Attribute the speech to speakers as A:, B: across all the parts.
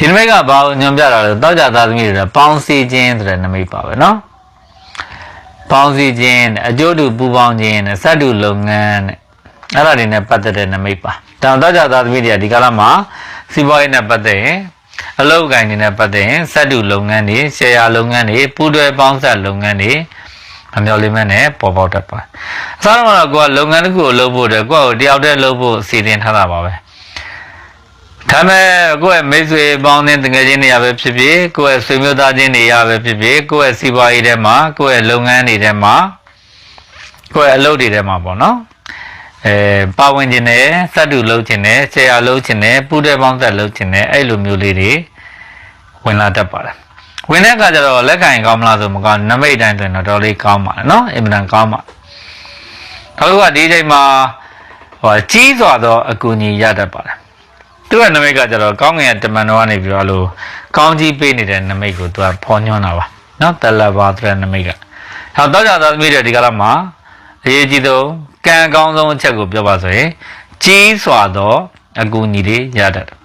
A: ဒီနမိတ်ကဘာကိုညွှန်ပြတာလဲတောက်ကြသားသမီးတွေပေါင်းစည်းခြင်းဆိုတဲ့နမိတ်ပါပဲเนาะပေါင်းစည်းခြင်းတဲ့အကျိုးတူပူပေါင်းခြင်းနဲ့စက်တူလုပ်ငန်းနဲ့အဲ့ဒါတွေနဲ့ပတ်သက်တဲ့နမိတ်ပါတောင်တောက်ကြသားသမီးတွေကဒီကာလမှာစီးပွားရေးနဲ့ပတ်သက်ရင်အလုပ်ကိုင်တွေနဲ့ပတ်သက်ရင်စက်တူလုပ်ငန်းတွေရှယ်ယာလုပ်ငန်းတွေပူးတွဲပေါင်းဆက်လုပ်ငန်းတွေအမျော်လင့်မဲ့နဲ့ပေါ်ပေါက်တတ်ပါတယ်အစားတော့ကိုကလုပ်ငန်းတစ်ခုကိုလုပ်ဖို့အတွက်ကိုယ့်ကိုတယောက်တည်းလုပ်ဖို့စီစဉ်ထားတာပါပဲ ဒါပေမဲ့ကိုယ့်ရဲ့မိတ်ဆွေပေါင်းတဲ့တကယ်ချင်းတွေရပဲဖြစ်ဖြစ်ကိုယ့်ရဲ့ဆွေမျိုးသားချင်းတွေရပဲဖြစ်ဖြစ်ကိုယ့်ရဲ့စီးပွားရေးထဲမှာကိုယ့်ရဲ့လုပ်ငန်းတွေထဲမှာကိုယ့်ရဲ့အလုပ်တွေထဲမှာပေါ့နော်အဲပါဝင်ခြင်းနဲ့စက်တူလုပ်ခြင်းနဲ့ဆရာလုပ်ခြင်းနဲ့ပူးတဲ့ပေါင်းဆက်လုပ်ခြင်းနဲ့အဲ့လိုမျိုးလေးတွေဝင်လာတတ်ပါတယ်ဝင်တဲ့အခါကျတော့လက်ကင်ကောင်းမလားဆိုမကောင်းနမိတ်တိုင်းဆိုရင်တော့တော်လေးကောင်းပါတယ်နော်အင်မတန်ကောင်းပါတော့ကဒီချိန်မှာဟောကြီးစွာသောအကူအညီရတတ်ပါတယ် သူကနမိတ်ကကျတော့ကောင်းငင်တမန်တော်ကနေပြီးတော့လို့ကောင်းကြီးပေးနေတဲ့နမိတ်ကိုသူကဖော်ညွှန်းတာပါနော်တလဘာဆိုတဲ့နမိတ်ကဟောတော့ကြတော့သမီးတွေဒီကလာမှာအရေးကြီးဆုံးကံအကောင်းဆုံးအချက်ကိုပြောပါဆိုရင်ကြီးစွာသောအကူအညီတွေရတတ်တယ်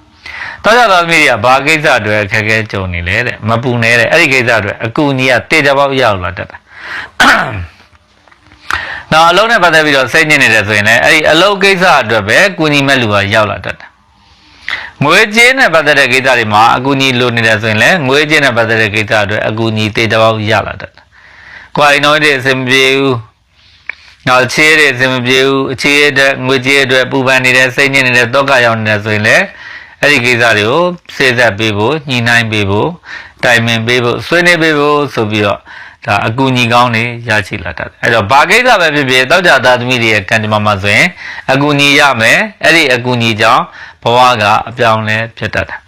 A: တော့ကြတော့သမီးတွေကဘာကိစ္စအတွက်အခက်အခဲကြုံနေလဲတဲ့မပူနေတဲ့အဲ့ဒီကိစ္စအတွက်အကူအညီကတေချာပေါက်ရောက်လာတတ်တယ်နောက်အလုံးနဲ့ပတ်သက်ပြီးတော့စိတ်ညစ်နေတယ်ဆိုရင်လည်းအဲ့ဒီအလုံးကိစ္စအတွက်ပဲကုညီမဲ့လူကရောက်လာတတ်တယ် ငွေကြေးနဲ့ပတ်သက်တဲ့ကိစ္စတွေမှာအကူအညီလိုနေတယ်ဆိုရင်လည်းငွေကြေးနဲ့ပတ်သက်တဲ့ကိစ္စအတွက်အကူအညီတေချာပေါက်ရလာတတ်တယ်။ကိုယ်အိမ်တော်တွေအဆင်မပြေဘူး။နောက်ချေးတွေအဆင်မပြေဘူး။အခြေအတွက်ငွေကြေးအတွက်ပူပန်နေတဲ့စိတ်ညစ်နေတဲ့တောကရောက်နေတယ်ဆိုရင်လည်းအဲ့ဒီကိစ္စတွေကိုစေသက်ပေးဖို့ညှိနှိုင်းပေးဖို့တိုင်ပင်ပေးဖို့ဆွေးနွေးပေးဖို့ဆိုပြီးတော့ ဒါအကူအညီကောင်းတွေရရှိလာတတ်တယ်အဲ့တော့ဘာကိစ္စပဲဖြစ်ဖြစ်တောက်ကြသားသမီးတွေရဲ့ကံကြမ္မာမှာဆိုရင်အကူအညီရမယ်အဲ့ဒီအကူအညီကြောင့်ဘဝကအပြောင်းလဲဖြစ်တတ်တယ်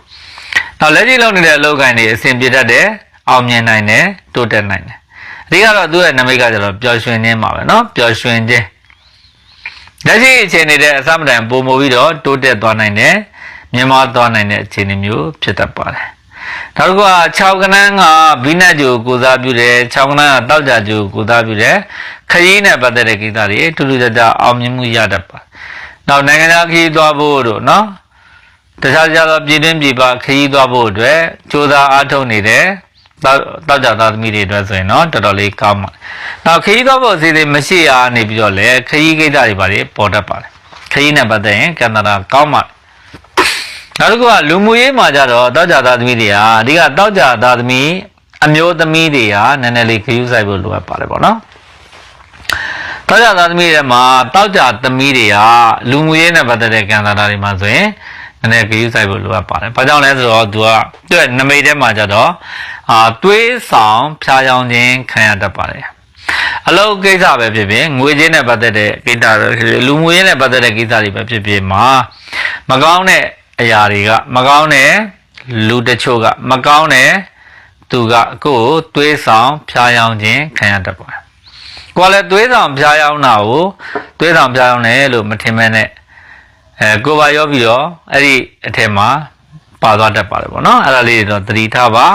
A: နောက်လက်ရှိလုပ်နေတဲ့အလုပ်ကိုင်းတွေအဆင်ပြေတတ်တယ်အောင်မြင်နိုင်တယ်တိုးတက်နိုင်တယ်အဓိကတော့သူ့ရဲ့နမိတ်ကကျတော့ပျော်ရွှင်ခြင်းပါပဲเนาะပျော်ရွှင်ခြင်းလက်ရှိအခြေအနေတဲ့အစမတန်ပုံမူပြီးတော့တိုးတက်သွားနိုင်တယ်မြင်မသွားနိုင်တဲ့အခြေအနေမျိုးဖြစ်တတ်ပါတယ် နောက်တစ်ခုက6ကနန်းကဘိနတ်ဂျိုကိုစားပြုတယ်6ကနန်းကတောက်ကြဂျိုကိုစားပြုတယ်ခရီးနဲ့ပတ်သက်တဲ့ကိစ္စတွေထူးထူးခြားခြားအောင်မြင်မှုရတတ်ပါတယ်နောက်နိုင်ငံခြားခရီးသွားဖို့တို့နော်တခြားခြားသောပြည်တွင်းပြည်ပခရီးသွားဖို့အတွက်စူးစမ်းအားထုတ်နေတဲ့တောက်တောက်ကြသားသမီးတွေအတွက်ဆိုရင်တော့တော်တော်လေးကောင်းပါတယ်နောက်ခရီးသွားဖို့အစီအစဉ်မရှိရနေပြီးတော့လည်းခရီးကိစ္စတွေပါလေပေါ်တတ်ပါတယ်ခရီးနဲ့ပတ်သက်ရင်ကံတာကောင်းပါတယ် နောက်တစ်ခုကလူမှုရေးမှာကြတော့တောက်ကြသားသမီးတွေဟာအဓိကတောက်ကြသားသမီးအမျိုးသမီးတွေဟာနည်းနည်းလေးခရူးဆိုင်ဖို့လိုအပ်ပါတယ်ပေါ့နော်တောက်ကြသားသမီးတွေမှာတောက်ကြသမီးတွေဟာလူမှုရေးနဲ့ပတ်သက်တဲ့ကံတာတွေမှာဆိုရင်နည်းနည်းခရူးဆိုင်ဖို့လိုအပ်ပါတယ်။ဘာကြောင့်လဲဆိုတော့သူကသူ့ရဲ့နမိတ်ထဲမှာကြတော့အာတွေးဆောင်ဖြားယောင်းခြင်းခံရတတ်ပါတယ်။အလုပ်ကိစ္စပဲဖြစ်ဖြစ်ငွေကြေးနဲ့ပတ်သက်တဲ့ကိစ္စတွေလူမှုရေးနဲ့ပတ်သက်တဲ့ကိစ္စတွေပဲဖြစ်ဖြစ်မှာမကောင်းတဲ့ အရာတွေကမကောင်းတဲ့လူတချို့ကမကောင်းတဲ့သူကကိုယ်ကိုတွေးဆောင်ဖြားယောင်းခြင်းခံရတတ်ပါတယ်။ကိုယ်ကလည်းတွေးဆောင်ဖြားယောင်းတာကိုတွေးဆောင်ဖြားယောင်းတယ်လို့မထင်မဲနဲ့အဲကိုယ်ပါရောပြီးတော့အဲ့ဒီအထက်မှာပါသွားတတ်ပါတယ်ပေါ့နော်အဲ့ဒါလေးတွေတော့သတိထားပါ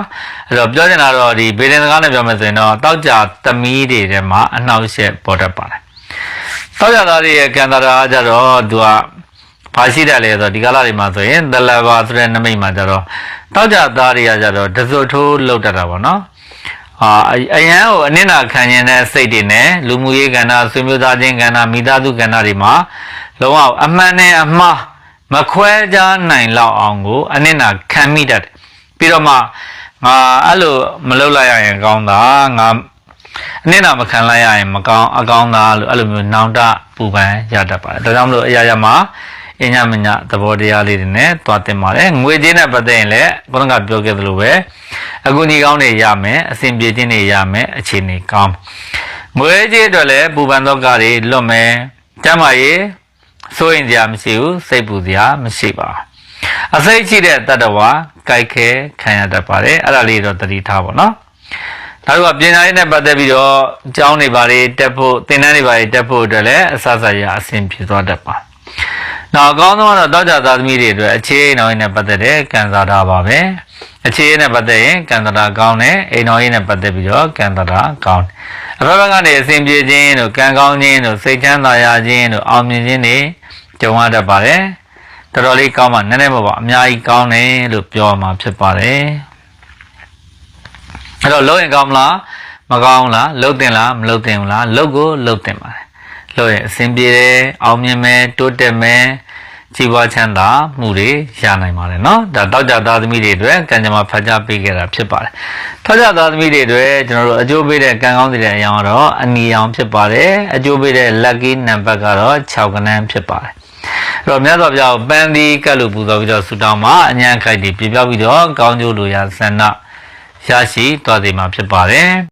A: အဲ့တော့ပြောချင်တာတော့ဒီဘေဒင်စကားနဲ့ပြောမယ်ဆိုရင်တော့တောက်ကြသမီးတွေထဲမှာအနှောက်အယှက်ပေါ်တတ်ပါတယ်တောက်ကြသားတွေရဲ့ကံတာရာကြတော့သူက ဘာရှိတယ်လဲဆိုတော့ဒီကာလတွေမှာဆိုရင်တလဘာဆိုတဲ့နမိတ်မှာကြတော့တောက်ကြသားတွေကကြတော့တစွတ်ထိုးလောက်တတ်တာပေါ့နော်အာအရန်ကိုအနစ်နာခံခြင်းတဲ့စိတ်တွေနဲ့လူမှုရေးကဏ္ဍဆွေမျိုးသားချင်းကဏ္ဍမိသားစုကဏ္ဍတွေမှာလုံးဝအမှန်နဲ့အမှားမခွဲခြားနိုင်လောက်အောင်ကိုအနစ်နာခံမိတတ်တယ်ပြီးတော့မှငါအဲ့လိုမလုပ်လိုက်ရရင်ကောင်းတာငါအနစ်နာမခံလိုက်ရရင်မကောင်းအကောင်းသားလို့အဲ့လိုမျိုးနောင်တပူပန်ရတတ်ပါတယ်ဒါကြောင့်မလို့အရာရာမှာ အညာမညာသဘောတရားလေးတွေနဲ့တွားတင်ပါတယ်ငွေကြေးနဲ့ပတ်သက်ရင်လည်းဘုန်းကပြောခဲ့သလိုပဲအကူအညီကောင်းတွေရမယ်အဆင်ပြေခြင်းတွေရမယ်အခြေအနေကောင်းငွေကြေးအတွက်လည်းပူပန်တော့ကတွေလွတ်မယ်ကျမ်းမာရေးစိုးရင်စရာမရှိဘူးစိတ်ပူစရာမရှိပါဘူးအစိတ်ရှိတဲ့တတ္တဝါကြိုက်ခဲခံရတတ်ပါတယ်အဲ့ဒါလေးတော့သတိထားပါတော့နောက်တစ်ခုကပညာရေးနဲ့ပတ်သက်ပြီးတော့ကျောင်းတွေဘာတွေတက်ဖို့သင်တန်းတွေဘာတွေတက်ဖို့အတွက်လည်းအစစရအဆင်ပြေသွားတတ်ပါ နောက်အကောင်းဆုံးကတော့တောက်ကြသားသမီးတွေအတွက်အခြေအိမ်တော်ရေးနဲ့ပတ်သက်တဲ့ကံစားတာပါပဲအခြေအိမ်နဲ့ပတ်သက်ရင်ကံစားတာကောင်းတယ်အိမ်တော်ရေးနဲ့ပတ်သက်ပြီးတော့ကံစားတာကောင်းတယ်အဖက်ဖက်ကနေအစဉ်ပြေခြင်းတို့ကံကောင်းခြင်းတို့စိတ်ချမ်းသာရခြင်းတို့အောင်မြင်ခြင်းတွေကြုံရတတ်ပါတယ်တော်တော်လေးကောင်းပါနည်းနည်းမပါအများကြီးကောင်းတယ်လို့ပြောမှာဖြစ်ပါတယ်အဲ့တော့လုံးရင်ကောင်းမလားမကောင်းဘူးလားလုံးတင်လားမလုံးတင်ဘူးလားလုံးကိုလုံးတင်ပါတယ် လုံးရင်အဆင်ပြေတယ်အောင်မြင်မယ်တိုးတက်မယ်ကြီးပွားချမ်းသာမှုတွေရနိုင်ပါတယ်เนาะဒါတောက်ကြသားသမီးတွေအတွက်ကံကြမ္မာဖတ်ကြားပေးခဲ့တာဖြစ်ပါတယ်ထောက်ကြသားသမီးတွေအတွက်ကျွန်တော်တို့အကျိုးပေးတဲ့ကံကောင်းတဲ့အရာကတော့အနီရောင်ဖြစ်ပါတယ်အကျိုးပေးတဲ့ lucky number ကတော့6ကနန်းဖြစ်ပါတယ် အဲ့တော့မြတ်စွာဘုရားကိုပန်းသီးကတ်လို့ပူဇော်ပြီးတော့ဆုတောင်းမှာအញ្ញံခိုက်တွေပြပြောက်ပြီးတော့ကောင်းကျိုးလိုရာဆန္ဒရရှိသွားစေမှာဖြစ်ပါတယ်